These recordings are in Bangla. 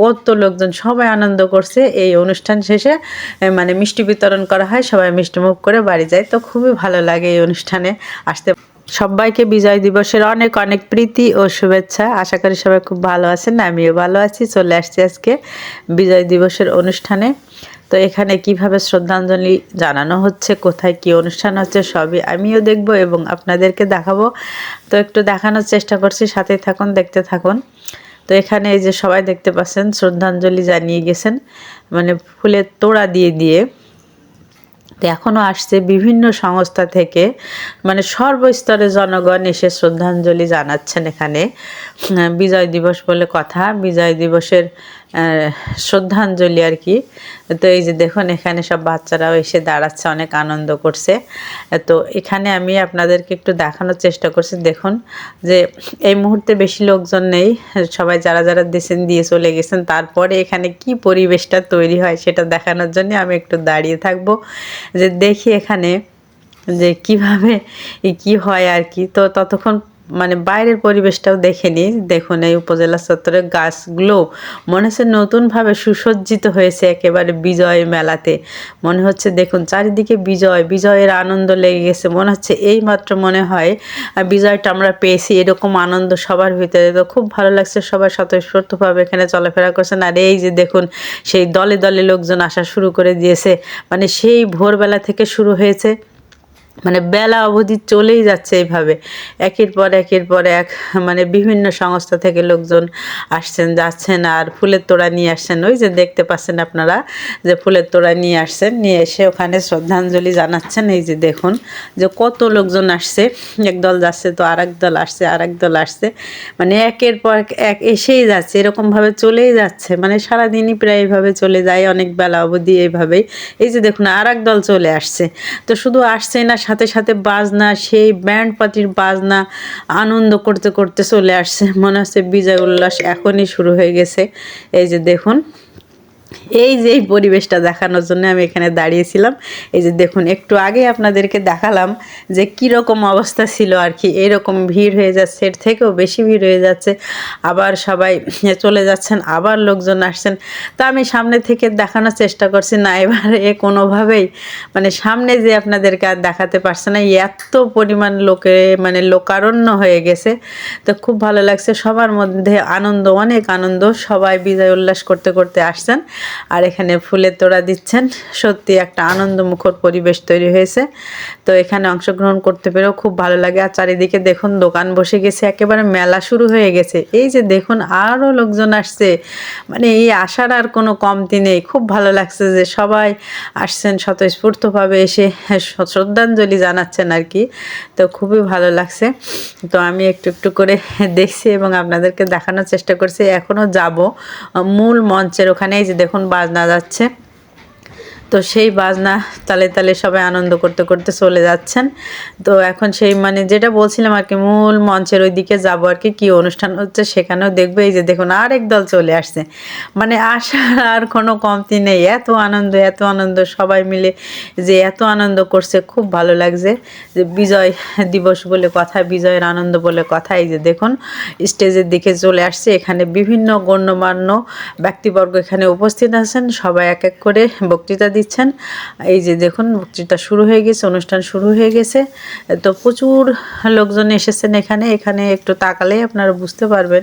কত লোকজন সবাই আনন্দ করছে। এই অনুষ্ঠান শেষে মানে মিষ্টি বিতরণ করা হয়, সবাই মিষ্টি মুখ করে বাড়ি যায়। তো খুবই ভালো লাগে এই অনুষ্ঠানে আসতে। সবাইকে বিজয় দিবসের অনেক অনেক প্রীতি ও শুভেচ্ছা। আশা করি সবাই খুব ভালো আছেন, আমিও ভালো আছি। চলে আসছি আজকে বিজয় দিবসের অনুষ্ঠানে। তো এখানে কীভাবে শ্রদ্ধাঞ্জলি জানানো হচ্ছে, কোথায় কি অনুষ্ঠান হচ্ছে, সবই আমিও দেখব এবং আপনাদেরকে দেখাবো। তো একটু দেখানোর চেষ্টা করছি সাথে থাকুন, দেখতে থাকুন। তো এখানে এই যে সবাই দেখতে পাচ্ছেন, শ্রদ্ধাঞ্জলি জানিয়ে গেছেন মানে ফুলের তোড়া দিয়ে দিয়ে। তো এখনও আসছে বিভিন্ন সংস্থা থেকে। মানে সর্বস্তরে জনগণ এসে শ্রদ্ধাঞ্জলি জানাচ্ছেন এখানে। বিজয় দিবস বলে কথা, বিজয় দিবসের শ্রদ্ধাঞ্জলি আর কি। তো এই যে দেখুন, এখানে সব বাচ্চারাও এসে দাঁড়াচ্ছে, অনেক আনন্দ করছে। তো এখানে আমি আপনাদেরকে একটু দেখানোর চেষ্টা করছি। দেখুন যে এই মুহূর্তে বেশি লোকজন নেই, সবাই যারা যারা দেশেন দিয়ে চলে গেছেন, তারপরে এখানে কি পরিবেশটা তৈরি হয় সেটা দেখানোর জন্য আমি একটু দাঁড়িয়ে থাকব। যে দেখি এখানে যে কীভাবে কি হয় আর কি। তো ততক্ষণ মানে বাইরের পরিবেশটাও দেখে নিই। দেখুন এই উপজেলা চত্বরের গাছগুলো মনে হচ্ছে নতুনভাবে সুসজ্জিত হয়েছে একেবারে বিজয় মেলাতে। মনে হচ্ছে দেখুন চারিদিকে বিজয়, বিজয়ের আনন্দ লেগে গেছে। মনে হচ্ছে এই মাত্র মনে হয় বিজয়টা আমরা পেয়েছি, এরকম আনন্দ সবার ভিতরে। তো খুব ভালো লাগছে সবাই স্বতঃস্ফূর্তভাবে এখানে চলাফেরা করছেন। আর এই যে দেখুন, সেই দলে দলে লোকজন আসা শুরু করে দিয়েছে। মানে সেই ভোরবেলা থেকে শুরু হয়েছে। মানে বেলা অবধি চলেই যাচ্ছে এইভাবে। একের পর একের পর এক মানে বিভিন্ন সংস্থা থেকে লোকজন আসছেন, যাচ্ছেন আর ফুলের তোড়া নিয়ে আসছেন। ওই যে দেখতে পাচ্ছেন আপনারা যে ফুলের তোড়া নিয়ে আসছেন, নিয়ে এসে ওখানে শ্রদ্ধাঞ্জলি জানাচ্ছেন। এই যে দেখুন যে কত লোকজন আসছে। একদল যাচ্ছে তো আর দল আসছে আর দল আসছে। মানে একের পর এক এসেই যাচ্ছে, এরকমভাবে চলেই যাচ্ছে। মানে সারাদিনই প্রায় এইভাবে চলে যায়, অনেক বেলা অবধি এইভাবেই। এই যে দেখুন আর দল চলে আসছে। তো শুধু আসছেই না সাথে সাথে বাজনা, সেই ব্যান্ড পাতির বাজনা আনন্দ করতে করতে চলে আসছে। মনে হচ্ছে বিজয় উল্লাস এখনই শুরু হয়ে গেছে। এই যে দেখুন। এই যে পরিবেশটা দেখানোর জন্য আমি এখানে দাঁড়িয়েছিলাম। এই যে দেখুন, একটু আগে আপনাদেরকে দেখালাম যে কীরকম অবস্থা ছিল আর কি। এরকম ভিড় হয়ে যাচ্ছে, এর থেকেও বেশি ভিড় হয়ে যাচ্ছে। আবার সবাই চলে যাচ্ছেন, আবার লোকজন আসছেন। তো আমি সামনে থেকে দেখানোর চেষ্টা করছি না, এবার এ কোনোভাবেই। মানে সামনে যে আপনাদেরকে আর দেখাতে পারছে না এত পরিমাণ লোকে মানে লোকারণ্য হয়ে গেছে। তো খুব ভালো লাগছে, সবার মধ্যে আনন্দ, অনেক আনন্দ। সবাই বিজয় উল্লাস করতে করতে আসছেন। আর এখানে ফুলের তোড়া দিচ্ছেন। সত্যি একটা আনন্দমুখর পরিবেশ তৈরি হয়েছে। তো এখানে অংশগ্রহণ করতে পেরেও খুব ভালো লাগে। আর চারিদিকে দেখুন, দোকান বসে গেছে, একেবারে মেলা শুরু হয়ে গেছে। এই যে দেখুন আরও লোকজন আসছে। মানে এই আসার আর কোনো কমতি নেই। খুব ভালো লাগছে যে সবাই আসছেন, স্বতঃস্ফূর্তভাবে এসে শ্রদ্ধাঞ্জলি জানাচ্ছেন আর কি। তো খুবই ভালো লাগছে। তো আমি একটু একটু করে দেখছি এবং আপনাদেরকে দেখানোর চেষ্টা করছি। এখনও যাব মূল মঞ্চের ওখানে। এই যে দেখুন বাজনা যাচ্ছে। তো সেই বাজনা তালে তালে সবাই আনন্দ করতে করতে চলে যাচ্ছেন। তো এখন সেই মানে যেটা বলছিলাম আর কি, মূল মঞ্চের ওই দিকে যাব আর কি, কী অনুষ্ঠান হচ্ছে সেখানেও দেখব। এই যে দেখুন, আরেক দল চলে আসছে। মানে আসার আর কোনো কমতি নেই। এত আনন্দ এত আনন্দ, সবাই মিলে যে এত আনন্দ করছে, খুব ভালো লাগছে। যে বিজয় দিবস বলে কথা, বিজয়ের আনন্দ বলে কথা। এই যে দেখুন, স্টেজের দিকে চলে আসছে। এখানে বিভিন্ন গণ্যমান্য ব্যক্তিবর্গ এখানে উপস্থিত আছেন। সবাই এক এক করে বক্তৃতা দিচ্ছেন। এই যে দেখুন, বক্তৃতা শুরু হয়ে গেছে, অনুষ্ঠান শুরু হয়ে গেছে। তো প্রচুর লোকজন এসেছেন এখানে। এখানে একটু তাকালে আপনারা বুঝতে পারবেন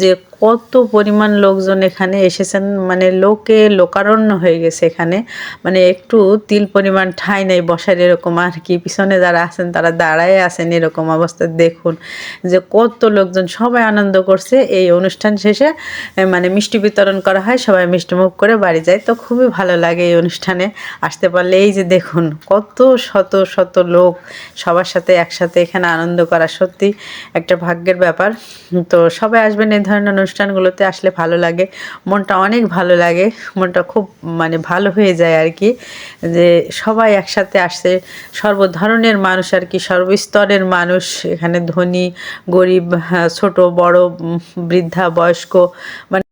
যে কত পরিমাণ লোকজন এখানে এসেছেন? মানে লোকে লোকারণ্য হয়ে গেছে এখানে। মানে একটু তিল পরিমাণ ঠাঁই নেই, বসার এরকম আর কি। পিছনে যারা আছেন, তারা দাঁড়ায় আছেন এরকম অবস্থা। দেখুন যে কত লোকজন, সবাই আনন্দ করছে। এই অনুষ্ঠান শেষে মানে মিষ্টি বিতরণ করা হয়, সবাই মিষ্টি মুখ করে বাড়ি যায়। তো খুবই ভালো লাগে এই অনুষ্ঠানে আসতে পারলে। এই যে দেখুন কত শত শত লোক সবার সাথে একসাথে এখানে আনন্দ করা সত্যি একটা ভাগ্যের ব্যাপার। তো সবাই আসবেন এই ধরনের অনুষ্ঠানগুলোতে আসলে ভালো লাগে। মনটা অনেক ভালো লাগে। মনটা খুব মানে ভালো হয়ে যায় আর কি। যে সবাই একসাথে আসছে। সর্বধরনের মানুষ আর কি। সর্বস্তরের মানুষ। এখানে ধনী গরিব হ্যাঁ, ছোট বড় বৃদ্ধা বয়স্ক মানে